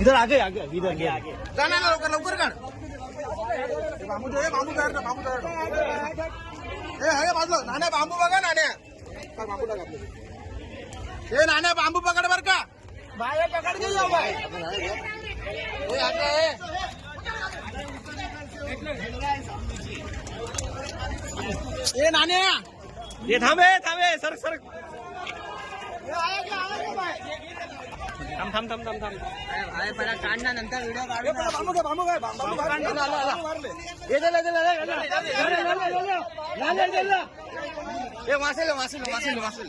इधर आगे आगे इधर आगे आगे. जाणार ना लवकर लवकर काढ. हे बांबू दे बांबू तयार कर बांबू तयार कर. हे हे बाजूला. नाण्या बांबू बघा नाण्या. बांबू टाक हे नाण्या बांबू पकड बर का. बाहेर पकड घे जाऊ बाय. ए नाण्या ये थांबे थांबे सर सर हे थांब हे बांबू घे बांबू घे बांबू काढ आला आला हे दे दे दे दे ए वासेल वासेल वासेल वासेल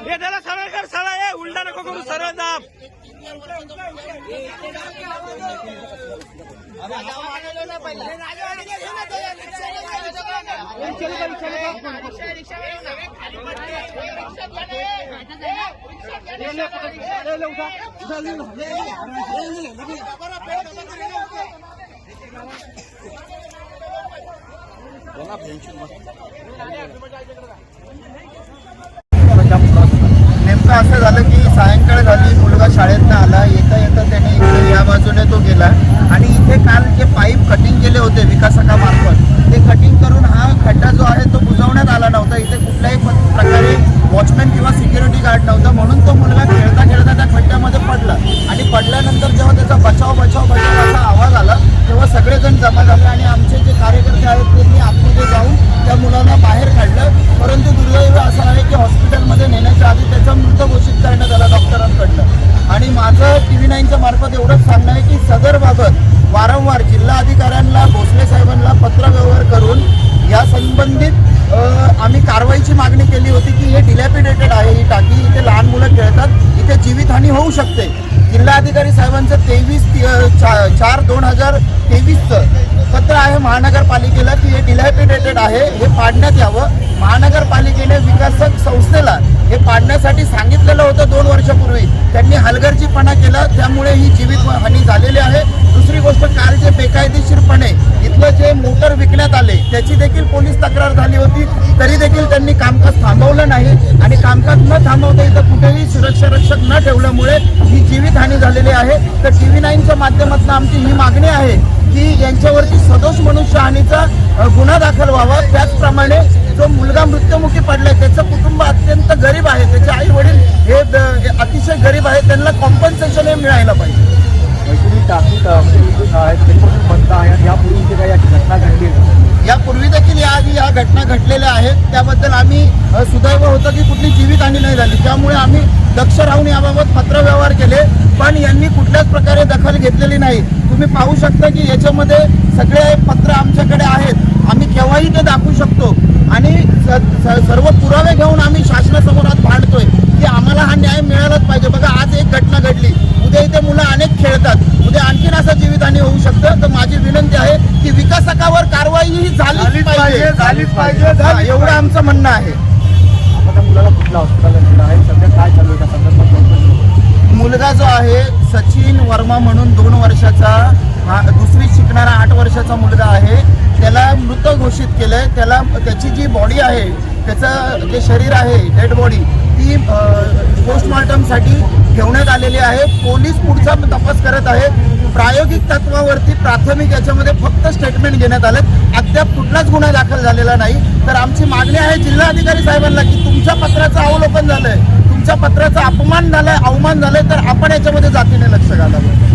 हे त्याला सरळ कर सरळ ए उलटा नको करू सरळ दाब नेमकं असं झालं की सायंकाळ झाली मुलगा शाळेतनं आला येता येता त्याने इकडे या बाजूने तो गेला. आणि इथे काल जे पाईप कटिंग केले होते विकासकामार्फत ते कटिंग करून हा खड्डा जो आहे तो बुजवण्यात आला नव्हता. इथे कुठल्याही प्रकारे वॉचमॅन किंवा सिक्युरिटी गार्ड नव्हता. म्हणून तो मुलगा खेळता खेळता त्या खड्ड्या संबंधित आम्ही कारवाईची मागणी केली होती की हे डिलॅपिडेटेड आहे ही टाकी इथे लहान मुलं खेळतात इथे जीवितहानी होऊ शकते. जिल्हाधिकारी साहेबांचं तेवीस चार दोन हजार तेवीसचं पत्र आहे महानगरपालिकेला की हे डिलॅपिडेटेड आहे हे पाडण्यात यावं. महानगरपालिकेने विकासक संस्थेला हे पाडण्यासाठी सांगितलेलं होतं दोन वर्षापूर्वी. त्यांनी हलगर्जीपणा केला त्यामुळे ही जीवित हानी झालेली आहे. दुसरी गोष्ट काल जे बेकायदेशीरपणे इथलं जे मोटर विकण्यात आले त्याची देखील पोलीस तक्रार झाली होती. तरी देखील त्यांनी कामकाज थांबवलं नाही कामकाज न थांबवता इथं कुठेही सुरक्षा रक्षक न ठेवल्यामुळे ही जीवितहानी झालेली आहे. तर टी व्ही नाईनच्या माध्यमातून आमची ही मागणी आहे की यांच्यावरती सदोष मनुष्यहानीचा गुन्हा दाखल व्हावा. त्याचप्रमाणे जो मुलगा मृत्युमुखी पडलाय त्याचं कुटुंब अत्यंत गरीब आहे. त्याचे आई वडील हे अतिशय गरीब आहेत. त्यांना कॉम्पन्सेशन हे मिळायला पाहिजे. आहे. यापूर्वी आहे देखील याआधी या घटना घडलेल्या आहेत. त्याबद्दल आम्ही सुदैव होतं की कुठली जीवितहानी नाही झाली. त्यामुळे आम्ही दक्ष राहून याबाबत पत्रव्यवहार केले पण यांनी कुठल्याच प्रकारे दखल घेतलेली नाही. तुम्ही पाहू शकता की याच्यामध्ये सगळे पत्र आमच्याकडे आहेत. आम्ही केव्हाही ते दाखवू शकतो. आणि सर्व पुरावे घेऊन आम्ही शासनासमोर आज भांडतोय की आम्हाला हा न्याय मिळालाच पाहिजे. बघा आज एक घटना घडली. उद्या इथे मुलं अनेक खेळतात. उद्या आणखीन असं जीवितहानी होऊ शकतं. तर माझी विनंती आहे की विकासकावर कारवाई ही झालीच पाहिजे. झालीच पाहिजे, एवढं आमचं म्हणणं आहे. त्या मुलाला कुठल्या हॉस्पिटलला नेलं आहे? सध्या काय चालू आहे त्या संदर्भात? चौकशी मुलगा जो आहे सचिन वर्मा म्हणून दोन वर्षाचा हा दुसरी शिकणारा आठ वर्षाचा मुलगा आहे. त्याला मृत घोषित केलंय. त्याला त्याची जी बॉडी आहे त्याचं जे शरीर आहे डेड बॉडी ती पोस्टमॉर्टमसाठी ठेवण्यात आलेली आहे. पोलीस पुढचा तपास करत आहेत. प्रायोगिक तत्वावरती प्राथमिक याच्यामध्ये फक्त स्टेटमेंट घेण्यात आलेत. अद्याप कुठलाच गुन्हा दाखल झालेला नाही. तर आमची मागणी आहे जिल्हाधिकारी साहेबांना की तुमच्या पत्राचं अवलोकन झालंय. तुमच्या पत्राचा अपमान झालाय अवमान झालाय तर आपण याच्यामध्ये जातीने लक्ष घालावं.